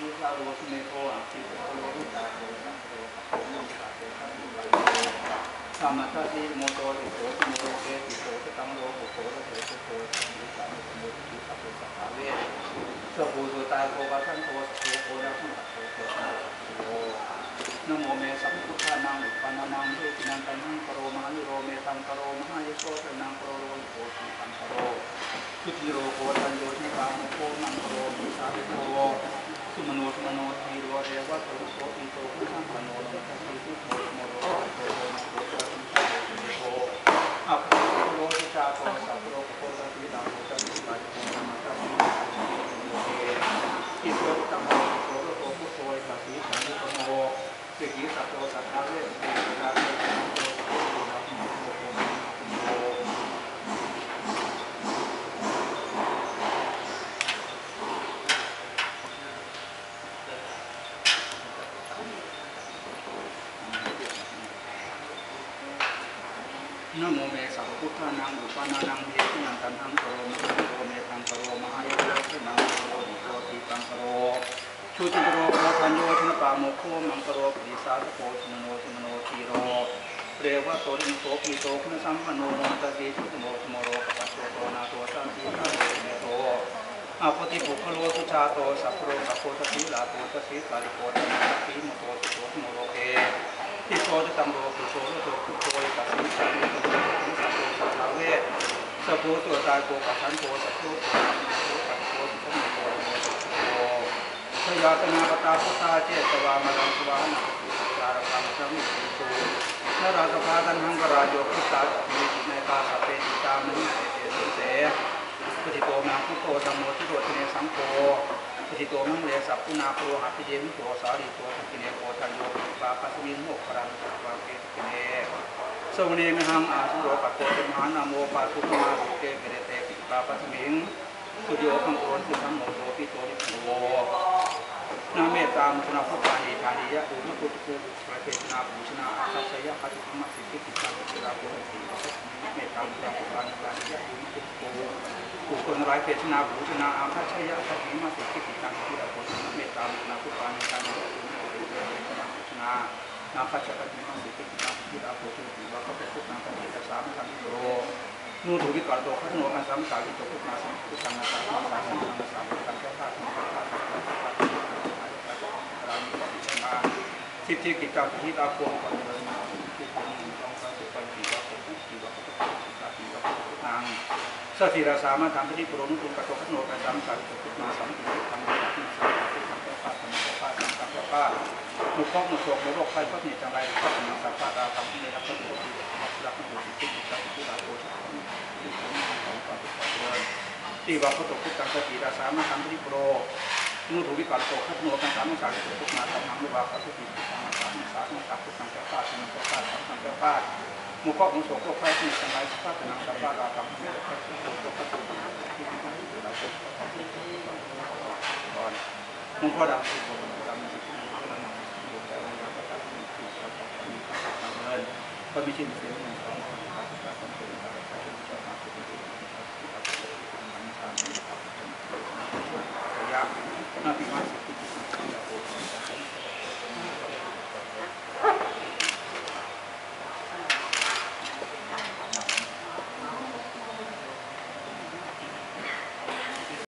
ธุสาโรมโทอัติโตโตาโตสังโฆโตมิสาโตสังโฆธรรมะทัสสิโมโตติโตสตเกติโตสตังโลกุโตระเถโตโตสัมมิสามิสมุติสัพพสัพพะเวสบูตุตาโกวัชันโตสโตโกนะขันตโตโตสัมโฆนโมเมสัมพุท นังอุปนานังเทตินังตันหังกโรมหานิโรเมตังกโรมหายโสตนังกโรโรหิโตติตังกโรทุติโรโกตันโยชิกามุโกนังโรมิสาวิโกสุมโนสุมโนทีโรเรวะโตโสปิโตพุทธังปโนโนทัสสิสุโมโมโรโตโตนะโตโตนะโตอะโพโรสิจาโตสัพโรโกตัสสิตาโตตัสสิปะโตนะมะตัสสิอิโตตัมโมโตโรโตพุทโธตัสสิสัมโมสิกิสัพโตสัทธาเวสติสัพโตสัพโตสัพโต นโมเมสัพพุทธานังอุปานานังเทตินังตันหังโตโมโตเมตังโรมหายโยชนังโตโรติตังโรชุติโร โพธัญโยชนปาโมโคมังกโรปริสาทโพชมโนชมโนทีโรเรวะโตริโสปิโตคุณสัมปโนโนตติชุตโมชโมโรปัสโตโตนาโตสันตินาโตเมโตอาปฏิปุคโลสุชาโตสัพโรสัพโพตสีลาโตตสีกาลิโกตสัพพิโมโตสุโตสมโรเกทิโสตตังโลกุโสโตคุโตยตัสสิสัพโตสัพโตสัพเวสัพโพตัวตายโกปัชันโตสัพโตสัพโตสัพโตสัพโตสัพโต พยาตนาปตาพุทธาเจตวามาลังสวานาจารคังสัมมิโตนราสภาตันหังกราโยพุทธามีจิเนกาสัพเพติตามนุเสเสเสปฏิโตมังพุโตธัมโมทิโตเทเนสังโฆปฏิโตมังเลสัพพุนาโปรหัตถิเยมิโตสาริโตทักิเนโกทันโยปิปาปัสมินโมกขรังสัพพะเกติเนสว ตโตติมหานาโมปัสสุมาสุเกเกเรเตปิปาปัสมิงสุโยคังโอนสุสังโมโตปิโตริโวนาเมตตามชนะพุทธานิธานิยะอุณพุทธคือประเทศนาภูชนาอาคัสยะคัติมัสสิทธิปิตังเจราโกติเมตตามชนะพุทธานิธานิยะอุณพุทธโกบุคคลร้ายเพชนาบูชนาอาภัชยะปฏิมาสิทธิปิตังที่เราคนเมตตามุนาคุปานิการนิยมเป็นเรื่องชนะบูชนานาภัชปฏิมาสิทธิปิตังที่เราคนที่ว่าเขาเป็นพุทธนาปฏิจสามคันโตนูถูกิกาโตขันโนกันสามสาวิโตพุทธนาสัมพุทธังนาสามสามสามสามกันเจ้าข้าทั้งข้าทั้งข้าทั้งข้าทั้งข้าทั้งข้าเรามีปฏิชนา ทิฏฐิกิจการที่เราควรก่อนเลยที่เป็นต้องการสุปันติว่าเป็นผู้ที่ว่าเป็นผู้ที่ว่าเป็นผู้นางสติราสามารถทำพิธีปรนุตุกะโตขโนกะสัมสังสุขุมาสัมติธรรมะที่สัมติธรรมะปาธรรมะปาธรรมะปาปามุขมุโสมมุโรคไข้พระนิจังไรพระนิสัพพะราธรรมในรักษาตัวที่รักษาตัวที่ติดใจที่รักตัวที่ที่ของความเป็นตัวที่ว่าพุทธพุทธังสติราสามารถทำพิธีปร นุตุวิกัตโตขโนกันสามสังสุขุมาธรรมังวิวาคสุติสังสารสารสัพพุทธังเจ้าข้าธรรมเจ้าข้าธรรมเจ้าข้ามุขมุโสโคไข้ที่จังไรพระนิสัพพะราธรรมในรักษาตัวที่ก่อนหลวงพ่อดำที่ผมดำที่ผมดำที่ผมดำที่ผมดำที่ผมดำที่ผมดำก็มีชื่อเสียง